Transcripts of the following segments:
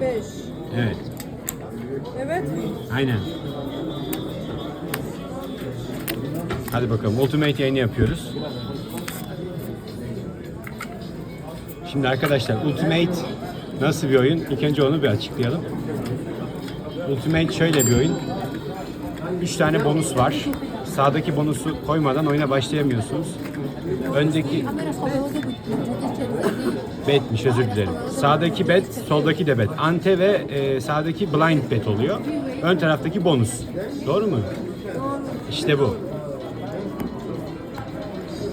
5. Evet. Evet. Aynen. Hadi bakalım. Ultimate yayını yapıyoruz. Şimdi arkadaşlar Ultimate nasıl bir oyun? İlk önce onu bir açıklayalım. Ultimate şöyle bir oyun. 3 tane bonus var. Sağdaki bonusu koymadan oyuna başlayamıyorsunuz. Öndeki betmiş özür dilerim. Sağdaki bet, soldaki de bet. Ante ve e, sağdaki blind bet oluyor. Ön taraftaki bonus. Doğru mu? İşte bu.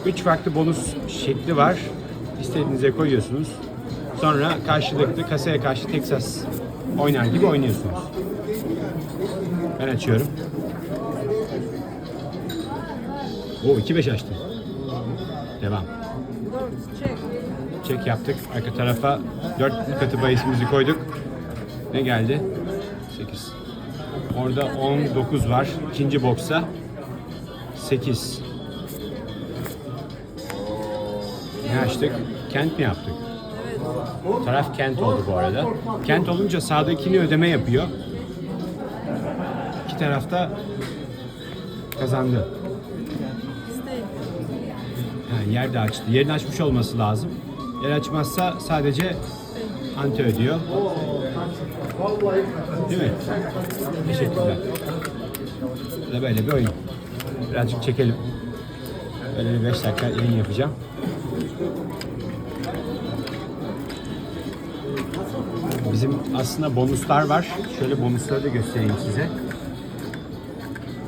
Üç farklı bonus şekli var. İstediğinize koyuyorsunuz. Sonra karşılıklı kasaya karşı Texas oynar gibi oynuyorsunuz. Ben açıyorum. O 2-5 açtım. Devam. 4. Çek. Çek yaptık. Arka tarafa 4 katı bahisimizi koyduk. Ne geldi? 8. Orada 19 var. İkinci boksa 8. Ne açtık? Kent mi yaptık? Taraf kent oldu bu arada. Kent olunca sağdakini ödeme yapıyor. İki tarafta kazandı. Ha, yer de açtı. Yerini açmış olması lazım. Yer açmazsa sadece ante ödüyor. Değil mi? Teşekkürler. Da böyle bir oyun. Birazcık çekelim. Böyle bir 5 dakika yayın yapacağım. Bizim aslında bonuslar var. Şöyle bonusları da göstereyim size.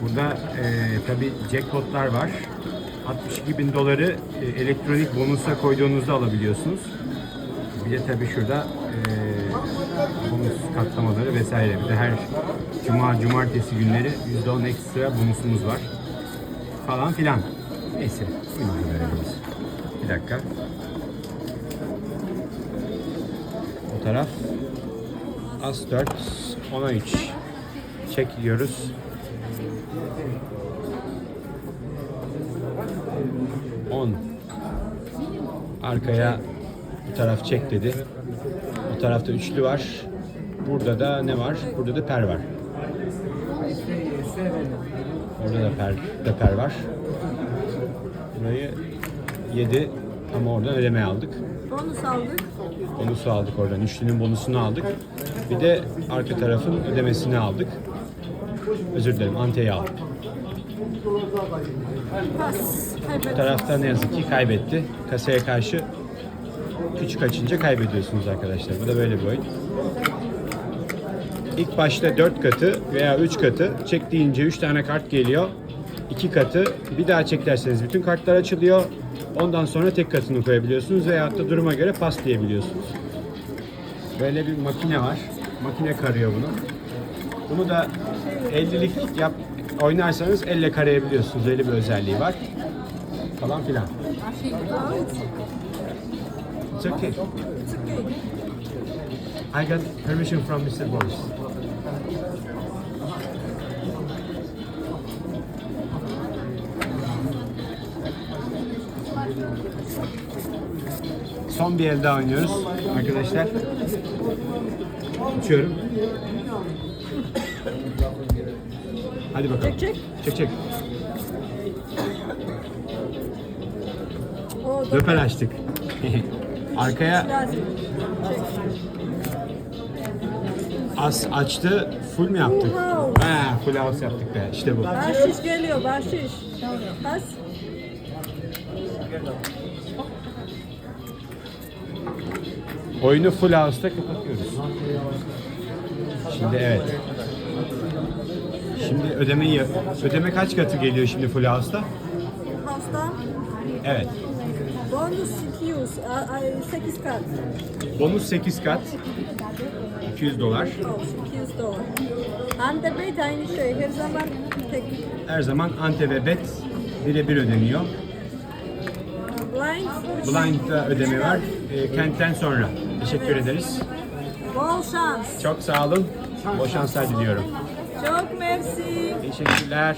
Burada e, tabi jackpotlar var. 62 bin doları e, elektronik bonusa koyduğunuzda alabiliyorsunuz. Bir de tabii şurada e, bonus katlamaları vesaire. Bir de her cuma, cumartesi günleri %10 ekstra bonusumuz var. Falan filan. Neyse. Bir dakika. O taraf. As 4, 13 çekiyoruz. 10. Arkaya bu taraf çek dedi. Bu tarafta üçlü var. Burada da ne var? Burada da per var. Orada da per, da per var. Burayı 7 ama oradan ödeme aldık. Bonus aldık. Bonusu aldık oradan. Üçlünün bonusunu aldık. Bir de arka tarafın ödemesini aldık. Özür dilerim, anteyi aldık. Pas. Bu Kaybettim. tarafta ne yazık ki kaybetti. Kasaya karşı küçük açınca kaybediyorsunuz arkadaşlar. Bu da böyle bir oyun. İlk başta 4 katı veya 3 katı çek deyince 3 tane kart geliyor. 2 katı bir daha çek derseniz bütün kartlar açılıyor. Ondan sonra tek katını koyabiliyorsunuz veyahut da duruma göre pas diyebiliyorsunuz. Böyle bir makine var. Makine karıyor bunu. Bunu da 50'lik yap oynarsanız elle karayabiliyorsunuz. Öyle bir özelliği var. Falan filan. It's okay. I got permission from Mr. Boris. Son bir el daha oynuyoruz arkadaşlar. Uçuyorum. Hadi bakalım. Çek çek. Çek çek. O da Döper açtık. Arkaya lazım. As açtı. Full mu yaptık? Full house. Ha, full house yaptık be. İşte bu. Bahşiş geliyor bahşiş. Pas. Oyunu full house'ta kapatıyoruz. Şimdi evet. Şimdi ödemeyi ödeme kaç katı geliyor şimdi full house'ta? Hasta. Evet. Bonus 200. 8 kat. Bonus 8 kat. 200 dolar. Olsun 200 dolar. Ante Bey de aynı şey. Her zaman tek. Her zaman ante ve bet birebir ödeniyor. Blind. Blind'da ödeme var. E, kentten sonra. Teşekkür ederiz. Bol şans. Çok sağ olun. Bol şanslar diliyorum. Çok mersi. Teşekkürler.